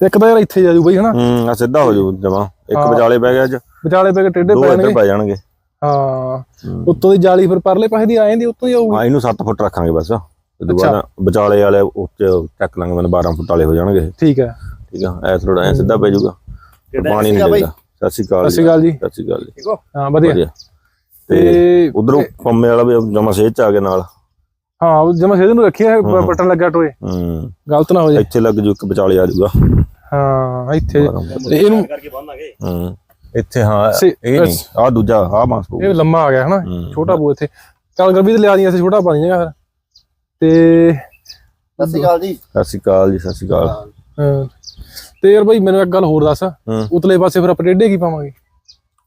ਤੇ ਇੱਕ ਤਾਂ ਯਾਰ ਇੱਥੇ ਜਾ ਜੂ ਬਈ ਹਨਾ? ਹੂੰ ਆ ਸਿੱਧਾ ਹੋ ਜੂ ਜਮਾ। ਇੱਕ ਵਿਚਾਲੇ ਪੈ ਗਿਆ ਅੱਜ। ਵਿਚਾਲੇ ਪੈ ਕੇ ਟੇਢੇ ਦੋ ਪੈਣਗੇ। ਪੈ ਜਾਣਗੇ। ਹਾਂ। ਉੱਤੋਂ ਦੀ ਜਾਲੀ ਫਿਰ ਪਰਲੇ ਪਾਸੇ ਦੀ ਆ ਜਾਂਦੀ ਉੱਤੋਂ ਹੀ ਆਊਗੀ। ਹਾਂ ਇਹਨੂੰ 7 ਫੁੱਟ ਰੱਖਾਂਗੇ ਬਸ। ਤੇ ਦੁਬਾਰਾ ਵਿਚਾਲੇ ਵਾਲੇ ਉੱਚ ਚੱਕ ਲਾਂਗੇ ਮੈਨੂੰ 12 ਫੁੱਟ ਵਾਲੇ ਹੋ ਜਾਣਗੇ। ਠੀਕ ਹੈ। ਠੀਕ ਆ ਐ ਥੋੜਾ ਐ ਸਿੱਧਾ ਪੈ ਜਾਊਗਾ ਤੇ ਪਾਣੀ ਨਹੀਂ ਲੱਗਦਾ ਸਤਿ ਸ਼੍ਰੀ ਅਕਾਲ ਸਤਿ ਸ਼੍ਰੀ ਅਕਾਲ ਜੀ। ਸਤਿ ਸ਼੍ਰੀ ਅਕਾਲ ਜੀ। ਹਾਂ ਵਧੀਆ। ਵਧੀਆ। ਤੇ ਉਧਰੋਂ ਪੰਮੇ ਵਾਲਾ ਵੀ ਜਮਾ ਸੇਜ ਚ ਆ ਗਿਆ ਨਾਲ। ਹਾਂ ਜਮਾ ਸੇਧ ਨੂੰ ਰੱਖਿਆ ਹੈ, ਬਟਨ ਲੱਗਾ ਟੋਏ। ਹੂੰ। ਗਲਤ ਨਾ ਹੋ ਜਾਏ। ਇੱਥੇ ਲੱਗ ਜੂ ਇੱਕ ਵਿਚਾਲੇ ਆ ਜਾਊਗਾ। ਹਾਂ ਇੱਥੇ। ਤੇ ਇਹਨੂੰ ਹੂੰ। ਇੱਥੇ ਹਾਂ ਇਹ ਨਹੀਂ ਆ ਦੂਜਾ ਆ ਮਾਸ ਇਹ ਲੰਮਾ ਆ ਗਿਆ ਹਨਾ। ਛੋਟਾ ਬੂ ਇੱਥੇ। ਚੱਲ ਗਰਬੀ ਤੇ ਲਿਆ ਦੀਆਂ ਅਸੀਂ ਛੋਟਾ ਪਾ ਦਿਆਂਗਾ ਫਿਰ। ਤੇ ਸਤਿ ਸ਼੍ਰੀ ਅਕਾਲ ਜੀ। ਸਤਿ ਸ਼੍ਰੀ ਅਕਾਲ ਜੀ ਸਤਿ ਸ਼੍ਰੀ ਅਕਾਲ। ਹਾਂ, ਤੇ ਯਾਰ ਬਈ ਮੈਨੂੰ ਇੱਕ ਗੱਲ ਹੋਰ ਦੱਸ। ਉਤਲੇ ਪਾਸੇ ਫਿਰ ਆਪਾਂ ਟੇਢੇ ਕੀ ਪਾਵਾਂਗੇ?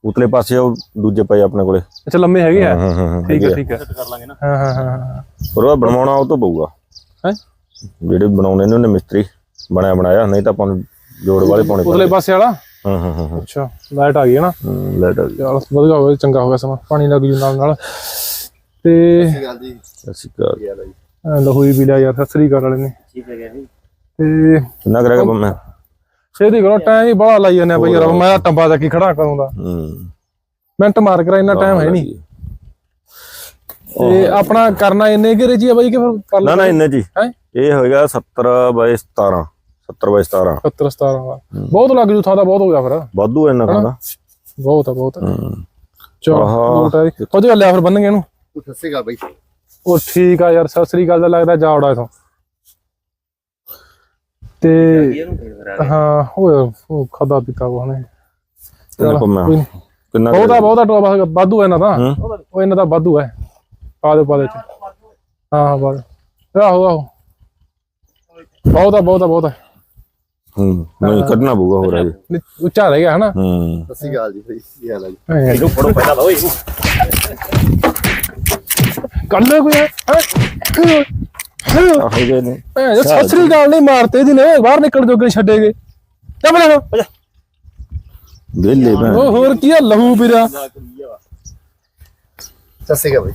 ਉਤਲੇ ਪਾਸੇ ਉਹ ਦੂਜੇ ਪਏ ਆਪਣੇ ਕੋਲੇ। ਅੱਛਾ ਲੰਮੇ ਹੈਗੇ ਆ? ਹਾਂ ਹਾਂ ਹਾਂ ਠੀਕ ਹੈ ਠੀਕ ਹੈ ਕਰ ਲਾਂਗੇ ਨਾ। ਹਾਂ ਹਾਂ ਹਾਂ ਪਰ ਉਹ ਬਣਵਾਉਣਾ ਉਹ ਤੋਂ ਪਊਗਾ। ਹੈ? ਜਿਹੜੇ ਬਣਾਉਣੇ ਨੇ ਉਹਨੇ ਮਿਸਤਰੀ ਬਣਾਇਆ ਬਣਾਇਆ ਨਹੀਂ ਤਾਂ ਆਪਾਂ ਨੂੰ ਜੋੜ ਵਾਲੇ ਪਾਉਣੇ ਉਤਲੇ ਪਾਸੇ ਵਾਲਾ? ਹਾਂ ਹਾਂ ਹਾਂ ਹਾਂ। ਅੱਛਾ ਲਾਈਟ ਆ ਗਈ ਹੈ ਨਾ? ਹੂੰ, ਲੈਟ ਆ ਗਈ। ਚਲ ਵਧੀਆ ਹੋ ਗਿਆ ਚੰਗਾ ਹੋ ਗਿਆ ਸਮਾਂ। ਪਾਣੀ ਲੱਗ ਜੂ ਨਾਲ ਨਾਲ ਤੇ ਸਤਿ ਸ਼੍ਰੀ ਅਕਾਲ ਜੀ। ਸਤਿ ਸ਼੍ਰੀ ਅਕਾਲ ਅਹ ਲਹੂ ਹੀ ਵੀ ਲਿਆ ਯਾਰ ਸਤਿ ਸ੍ਰੀ ਅਕਾਲ ਵਾਲੇ ਨੇ। ਠੀਕ ਹੈ ਜੀ? ਤੇ ਕਿੰਨਾ ਕਰੇਗਾ ਪੰਮੇ ਛੇਤੀ ਕਰੋ ਟਾਈਮ ਹੀ। ਬੜਾ ਲਾਈ ਜਾਂਦੇ ਆ ਬਈ ਯਾਰ ਮੈਂ ਟੰਬਾ ਜਾ ਕੇ ਖੜਾ ਕਰੂੰ ਦਾ। ਹੂੰ। ਮਿੰਟ ਮਾਰ ਕਰਾ ਇੰਨਾ ਟਾਈਮ ਹੈ ਨਹੀਂ। ਤੇ ਆਪਣਾ ਕਰਨਾ ਇੰਨੇ ਘਰੇ ਜੀ ਆ ਬਾਈ ਕਿ ਫਿਰ ਕਰ ਨਾ ਨਾ ਇੰਨੇ ਜੀ। ਹੈ? ਇਹ ਹੋਏਗਾ 70 ਬਾਈ 17 70 ਬਾਈ 17 70 17 ਦਾ ਬਹੁਤ ਲੱਗ ਜੂ ਥਾਂ ਦਾ ਬਹੁਤ ਹੋ ਗਿਆ ਫਿਰ। ਵਾਧੂ ਇੰਨਾ ਖਾਂਦਾ ਬਹੁਤ ਆ ਬਹੁਤ ਆ। ਹੂੰ। ਚਲੋ ਆ ਜੀ। ਲਿਆ ਫਿਰ ਬੰਨਗੇ ਇਹਨੂੰ? ਅਕਾਲ ਬਾਈ। ਉਹ ਠੀਕ ਆ ਯਾਰ ਸਤਿ ਸ੍ਰੀ ਅਕਾਲ ਦਾ ਲੱਗਦਾ ਜਾਵੜਾ ਇਥੋਂ। ਤੇ ਹਾਂ ਉਹ ਉਹ ਖਾਦਾ ਪੀਤਾ ਉਹ ਨੇ। ਕਿੰਨਾ ਪੰਮਾ ਕੋਈ ਨੀ। ਕਿੰਨਾ ਬਹੁਤਾ ਬਹੁਤਾ ਟੋਆ ਬਸ ਵਾਧੂ ਹੈ ਇਹਨਾਂ ਦਾ। ਹੂੰ? ਉਹ ਇਹਨਾਂ ਦਾ ਵਾਧੂ ਹੈ। ਪਾ ਦੇ ਪਾ ਦੇ ਚ ਹਾਂ ਦੇ ਆਹੋ ਆਹੋ। ਬਹੁਤਾ ਬਹੁਤਾ ਬਹੁਤਾ। ਹੂੰ ਨਹੀਂ ਕੱਢਣਾ ਪਊਗਾ ਹੋਰ ਅਜੇ ਨਹੀਂ, ਉੱਚਾ ਰਹਿ ਗਿਆ ਹਨਾ? ਹੂੰ। ਸਤਿ ਸ਼੍ਰੀ ਅਕਾਲ ਜੀ ਬਾਈ ਕੀ ਹਾਲ ਹੈ। ਜੀ ਇਹਨੂੰ ਫੜੋ ਪਹਿਲਾਂ ਲਓ ਇਹਨੂੰ ਕੱਢ ਲੈ ਕੋਈ ਹੈ? ਆਹੋ ਜੇ ਨੇ ਭੈਣ ਸਤਿ ਸ੍ਰੀ ਅਕਾਲ ਨਹੀਂ ਮਾਰਤੇ ਦੀ ਨੇ ਬਾਹਰ ਨਿਕਲ ਜੋਗੇ ਛੱਡੇਗੇ ਚੱਲ ਬਣਾ ਵੇਲੇ ਭੈਣ ਉਹ ਹੋਰ ਕੀ ਆ ਲਹੂ ਪੀਰਾ। ਸਤਿ ਸ਼੍ਰੀ ਅਕਾਲ ਬਾਈ।